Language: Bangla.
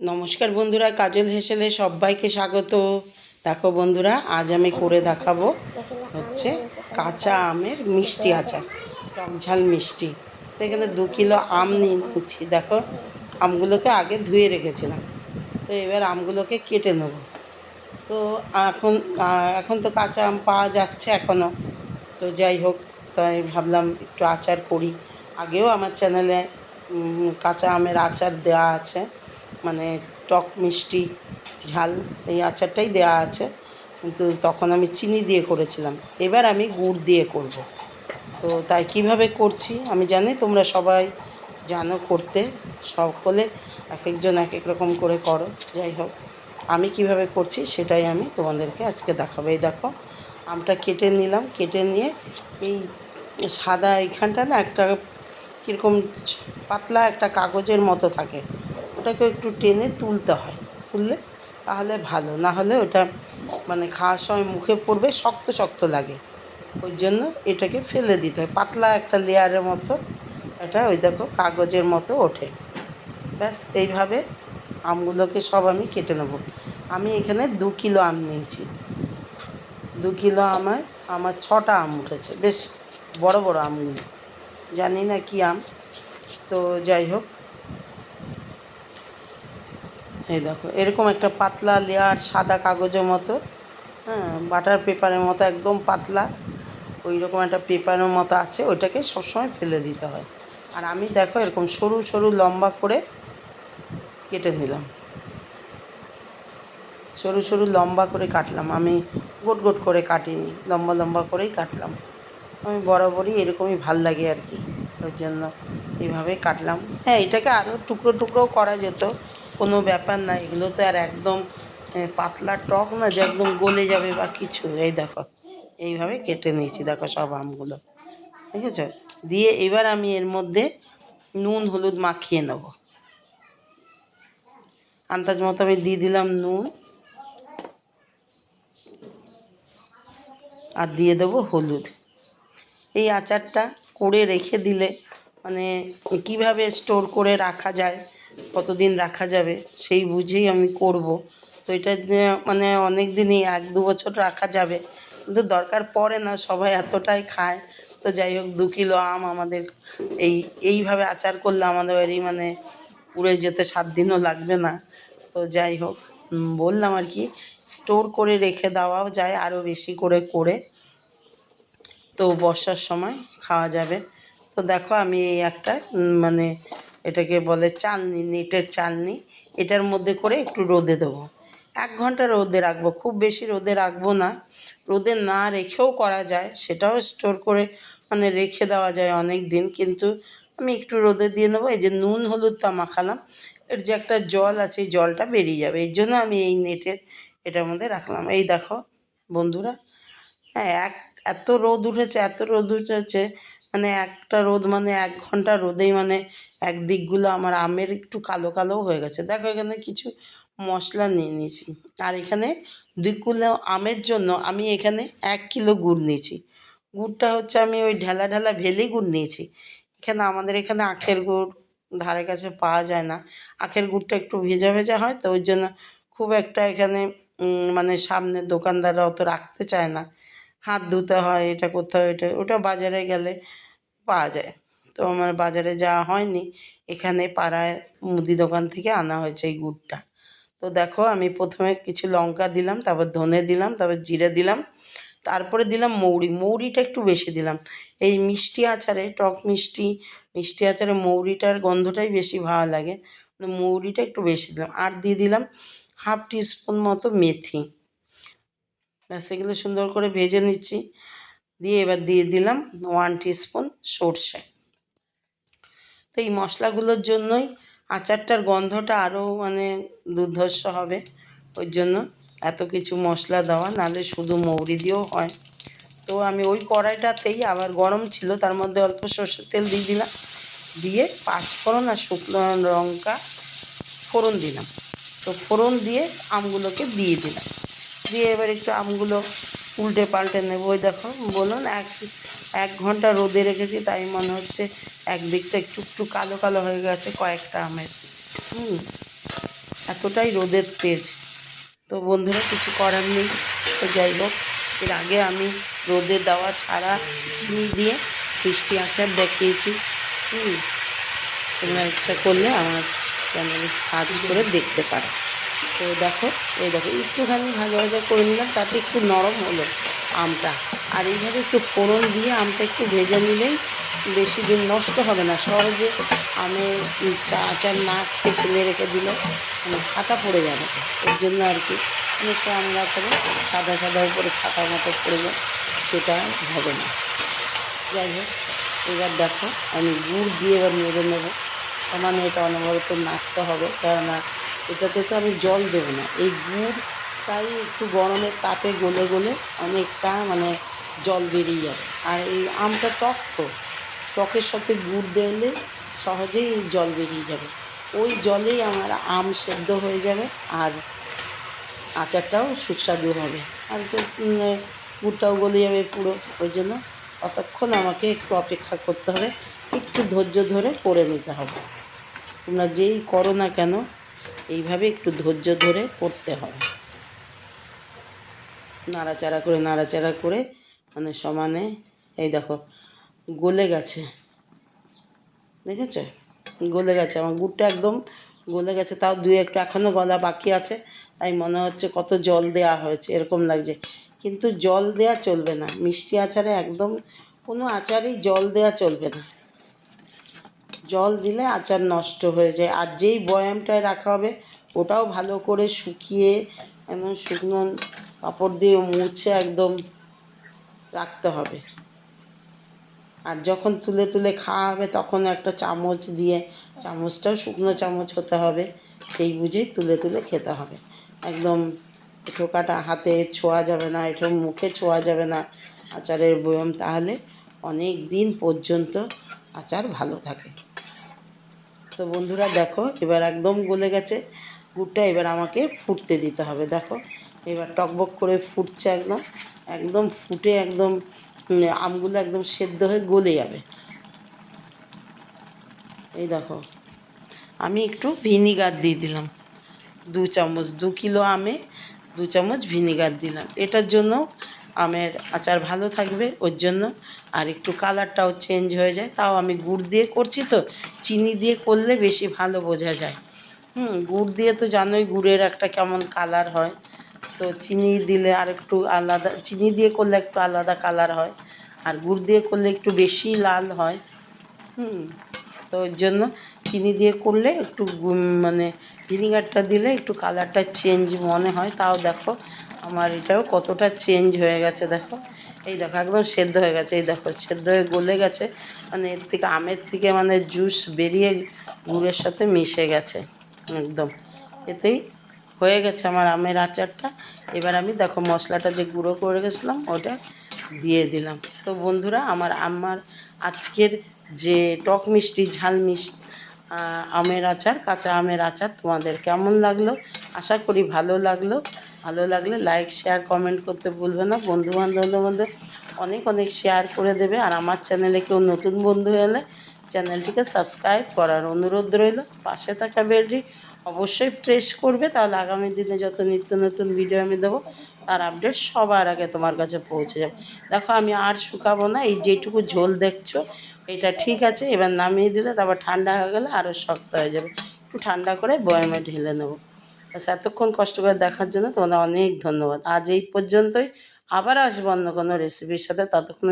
নমস্কার বন্ধুরা, কাজল হেসেলে সবাইকে স্বাগত। দেখো বন্ধুরা, আজ আমি করে দেখাবো হচ্ছে কাঁচা আমের মিষ্টি আচার টক ঝাল মিষ্টি। তো এখানে দু কিলো আম নিয়ে নিচ্ছি দেখো, আমগুলোকে আগে ধুয়ে রেখেছিলাম। তো এবার আমগুলোকে কেটে নেব। তো এখন এখন তো কাঁচা আম পাওয়া যাচ্ছে এখনও তো যাই হোক তাই ভাবলাম একটু আচার করি। আগেও আমার চ্যানেলে কাঁচা আমের আচার দেওয়া আছে। মানে টক মিষ্টি, ঝাল, এই আচারটাই দেওয়া আছে। কিন্তু তখন আমি চিনি দিয়ে করেছিলাম। এবার আমি গুড় দিয়ে করব। তো তাই কীভাবে করছি আমি জানি, তোমরা সবাই জানো করতে। সকলে এক একজন এক এক রকম করে করো। যাই হোক, আমি কীভাবে করছি সেটাই আমি তোমাদেরকে আজকে দেখাবো। এই দেখো, আমটা কেটে নিলাম। কেটে নিয়ে এই সাদা এইখানটা না একটা কীরকম পাতলা একটা কাগজের মতো থাকে। ওটাকে একটু টেনে তুলতে হয়। তুললে তাহলে ভালো। না হলে ওটা মানে খাওয়ার সময় মুখে পড়বে, শক্ত শক্ত লাগে। ওই জন্য এটাকে ফেলে দিতে হয়। পাতলা একটা লেয়ারের মতো এটা ওই দেখো কাগজের মতো ওঠে। ব্যাস, এইভাবে আমগুলোকে সব আমি কেটে নেব। আমি এখানে দু কিলো আম নিয়েছি। দু কিলো আমায়, আমার ছটা আম উঠেছে। বেশ বড় বড় আমগুলো। জানি না কি আম। তো যাই হোক এই দেখো, এরকম একটা পাতলা লেয়ার সাদা কাগজের মতো হ্যাঁ বাটার পেপারের মতো, একদম পাতলা ওই রকম একটা পেপারের মতো আছে, ওইটাকে সবসময় ফেলে দিতে হয়। আর আমি দেখো এরকম সরু সরু লম্বা করে কেটে নিলাম। সরু সরু লম্বা করে কাটলাম, আমি গোট গোট করে কাটিনি, লম্বা লম্বা করেই কাটলাম। আমি বরাবরই এরকমই ভালো লাগে আর কি ওই জন্য। এইভাবে কাটলাম। হ্যাঁ এটাকে আরও টুকরো টুকরোও করা যেত কোনো ব্যাপার না, এগুলো তো আর একদম পাতলা টক না যে একদম গলে যাবে বা কিছু। এই দেখো, এইভাবে কেটে নিয়েছি, দেখো সব আমগুলো। দেখেছ? দিয়ে এবার আমি এর মধ্যে নুন, হলুদ মাখিয়ে নেব। আন্দাজ মতো আমি দিয়ে দিলাম নুন। আর দিয়ে দেবো হলুদ। এই আচারটা করে রেখে দিলে মানে কীভাবে স্টোর করে রাখা যায় কতদিন রাখা যাবে, সেই বুঝেই আমি করব। তো এটা মানে অনেক দিনই এক দু বছর রাখা যাবে। কিন্তু দরকার পড়ে না, সবাই এতটাই খায়। তো যাই হোক, দু কিলো আম আমাদের এই, এইভাবে আচার করলে আমাদের বাড়ি মানে পুড়ে যেতে সাত দিনও লাগবে না। তো যাই হোক বললাম আর কি, স্টোর করে রেখে দেওয়াও যায় আরও বেশি করে করে। তো বর্ষার সময় খাওয়া যাবে। তো দেখো আমি এই একটা মানে এটাকে বলে চালনি, নেটের চালনি। এটার মধ্যে করে একটু রোদে দেবো। এক ঘণ্টা রোদে রাখব। খুব বেশি রোদে রাখব না। রোদে না রেখেও করা যায়। সেটাও স্টোর করে মানে রেখে দেওয়া যায় অনেক দিন কিন্তু আমি একটু রোদে দিয়ে নেব। এই যে নুন, হলুদটা মাখালাম। এর যে একটা জল আছে জলটা বেরিয়ে যাবে। এই জন্য আমি এই নেটের এটার মধ্যে রাখলাম। এই দেখো বন্ধুরা হ্যাঁ এক, এত রোদ উঠেছে, এত রোদ উঠেছে মানে একটা রোদ মানে এক ঘণ্টা রোদেই মানে এক দিকগুলো আমার আমের একটু কালো কালোও হয়ে গেছে। দেখো এখানে কিছু মশলা নিয়ে নিয়েছি। আর এখানে দুই কিলো আমের জন্য আমি এখানে এক কিলো গুড় নিয়েছি। গুড়টা হচ্ছে আমি ওই ঢেলা ঢেলা ভেলি গুড় নিয়েছি। এখানে আমাদের এখানে আখের গুড় ধারে কাছে পাওয়া যায় না। আখের গুড়টা একটু ভেজা ভেজা হয় তো ওই জন্য খুব একটা এখানে মানে সামনে দোকানদাররা অত রাখতে চায় না। হাত ধুতে হয়, এটা করতে হয় এটা ওটা বাজারে গেলে পাওয়া যায়। তো আমার বাজারে যাওয়া হয়নি। এখানে পাড়ায় মুদি দোকান থেকে আনা হয়েছে এই গুড়টা। তো দেখো, আমি প্রথমে কিছু লঙ্কা দিলাম, তারপর ধনে দিলাম, তারপর জিরে দিলাম, তারপরে দিলাম মৌরি। মৌরিটা একটু বেশি দিলাম। এই মিষ্টি আচারে, টক মিষ্টি মিষ্টি আচারে মৌরিটার গন্ধটাই বেশি ভালো লাগে। মৌরিটা একটু বেশি দিলাম। আর দিয়ে দিলাম হাফ টিস্পুন মতো মেথি। ব্যাস, এগুলো সুন্দর করে ভেজে নিচ্ছি। দিয়ে এবার দিয়ে দিলাম ওয়ান টিস্পুন সর্ষে। তো এই মশলাগুলোর জন্যই আচারটার গন্ধটা আরও মানে দুর্ধর্ষ হবে, ওই জন্য এত কিছু মশলা দেওয়া, নাহলে শুধু মৌরি দিয়েও হয়। তো আমি ওই কড়াইটাতেই আবার গরম ছিল, তার মধ্যে অল্প সর্ষের তেল দিয়ে দিলাম, দিয়ে পাঁচফোড়ন আর শুকনো লঙ্কা ফোড়ন দিলাম। তো ফোড়ন দিয়ে আমগুলোকে দিয়ে দিলাম। দিয়ে এবার একটু আমগুলো উল্টে পাল্টে নেব, ওই দেখো, বলুন, এক এক ঘণ্টা রোদে রেখেছি, তাই মনে হচ্ছে একদিকটা একটু একটু কালো কালো হয়ে গেছে, কয়েকটা আমের। হুম, এতটাই রোদের তেজ। তো বন্ধুরা, কিছু করার নেই। তো যাই হোক, এর আগে আমি রোদে দেওয়া ছাড়া চিনি দিয়ে মিষ্টি আচার দেখিয়েছি। হুম, তোমরা ইচ্ছা করলে আমার চ্যানেলে সার্চ করে দেখতে পারো। তো দেখো, এই দেখো, একটুখানি ভাজা ভাজা করে নিলাম, তাতে একটু নরম হলো আমটা। আর এইভাবে একটু ফোড়ন দিয়ে আমটা একটু ভেজে নিলেই বেশি দিন নষ্ট হবে না, সহজে আমের চা, আচার না খেয়ে ফেলে রেখে দিলে মানে ছাতা পড়ে যাবে। এর জন্য আর কি সময় আম গাছারে সাদা সাদা উপরে ছাতার মতো পড়ে যায় সেটা হবে না। যাই হোক, এবার দেখো, আমি গুড় দিয়ে এবার নেড়ে নেব। সমানে এটা অনবরত নাড়তে হবে, কেননা এটাতে তো আমি জল দেবো না। এই গুড়টাই একটু গরমের তাপে গলে গলে অনেকটা মানে জল বেরিয়ে যাবে। আর এই আমটা টক তো, টকের সাথে গুড় দিলে সহজেই জল বেরিয়ে যাবে। ওই জলেই আমার আম সেদ্ধ হয়ে যাবে আর আচারটাও সুস্বাদু হবে। আর তো গুড়টাও গলে যাবে পুরো। ওই জন্য ততক্ষণ আমাকে একটু অপেক্ষা করতে হবে। একটু ধৈর্য ধরে করে নিতে হবে। তোমরা যেই করো না কেন এইভাবে একটু ধৈর্য ধরে করতে হবে। নাড়াচাড়া করে নাড়াচাড়া করে মানে সমানে, এই দেখো, গলে গেছে। দেখেছ? গলে গেছে। আমার গুড়টা একদম গলে গেছে। তাও দুই একটু এখনও গলা বাকি আছে। তাই মনে হচ্ছে কত জল দেওয়া হয়েছে, এরকম লাগছে। কিন্তু জল দেওয়া চলবে না। মিষ্টি আচারে একদম কোনো আচারেই জল দেওয়া চলবে না। জল দিলে আচার নষ্ট হয়ে যায়। আর যেই বয়ামটায় রাখা হবে, ওটাও ভালো করে শুকিয়ে একদম শুকনো কাপড় দিয়ে মুছে একদম রাখতে হবে। আর যখন তুলে তুলে খাওয়া হবে, তখন একটা চামচ দিয়ে, চামচটাও শুকনো চামচ হতে হবে, সেই বুঝেই তুলে তুলে খেতে হবে। একদম ঠোকাটা হাতে ছোঁয়া যাবে না, এটা মুখে ছোঁয়া যাবে না আচারের বয়ম, তাহলে অনেক দিন পর্যন্ত আচার ভালো থাকে। তো বন্ধুরা দেখো, এবার একদম গলে গেছে। গুড়টা এবার আমাকে ফুটতে দিতে হবে, দেখো। এবার টকবক করে ফুটছে একদম। একদম ফুটে একদম আমগুলো একদম সেদ্ধ হয়ে গলে যাবে। এই দেখো, আমি একটু ভিনিগার দিয়ে দিলাম। দু চামচ, দু কিলো আমে দু চামচ ভিনিগার দিলাম। এটার জন্য আমের আচার ভালো থাকবে, ওর জন্য। আর একটু কালারটাও চেঞ্জ হয়ে যায়। তাও আমি গুড় দিয়ে করছি তো, চিনি দিয়ে করলে বেশি ভালো বোঝা যায়। হুম, গুড় দিয়ে তো জানোই গুড়ের একটা কেমন কালার হয়। তো চিনি দিলে আর একটু আলাদা, চিনি দিয়ে করলে একটু আলাদা কালার হয়। আর গুড় দিয়ে করলে একটু বেশি লাল হয়। হুম, তো ওর জন্য চিনি দিয়ে করলে একটু মানে ভিনিগারটা দিলে একটু কালারটা চেঞ্জ মনে হয়। তাও দেখো আমার এটাও কতটা চেঞ্জ হয়ে গেছে, দেখো। এই দেখো, একদম সেদ্ধ হয়ে গেছে, এই দেখো, সেদ্ধ হয়ে গলে গেছে। মানে এর থেকে, আমের থেকে মানে জুস বেরিয়ে গুড়ের সাথে মিশে গেছে, একদম। এতেই হয়ে গেছে আমার আমের আচারটা। এবার আমি দেখো, মশলাটা যে গুঁড়ো করে গেছিলাম, ওটা দিয়ে দিলাম। তো বন্ধুরা, আমার আমার আজকের যে টক মিষ্টি, ঝাল মিষ্টি আমের আচার, কাঁচা আমের আচার তোমাদের কেমন লাগল? আশা করি ভালো লাগল। ভালো লাগলে লাইক শেয়ার কমেন্ট করতে ভুলবে না। বন্ধু বান্ধবদের মধ্যে অনেক অনেক শেয়ার করে দেবে। আর আমার চ্যানেলে কেউ নতুন বন্ধু এলে চ্যানেলটিকে সাবস্ক্রাইব করার অনুরোধ রইল। পাশে থাকা বেলটি অবশ্যই প্রেস করবে, তাহলে আগামী দিনে যত নিত্য নতুন ভিডিও আমি দেবো, তার আপডেট সবার আগে তোমার কাছে পৌঁছে যাবে। দেখো, আমি আর শুকাবো না। এই যেটুকু ঝোল দেখছ, এটা ঠিক আছে। এবার নামিয়ে দিলে, তারপর ঠান্ডা হয়ে গেলে আরও শক্ত হয়ে যাবে। একটু ঠান্ডা করে বয়ামে ঢেলে নেব। ব্যাস, এতক্ষণ কষ্ট করে দেখার জন্য তোমাদের অনেক ধন্যবাদ। আজ এই পর্যন্তই। আবার আসব অন্য কোনো রেসিপির সাথে ততক্ষণ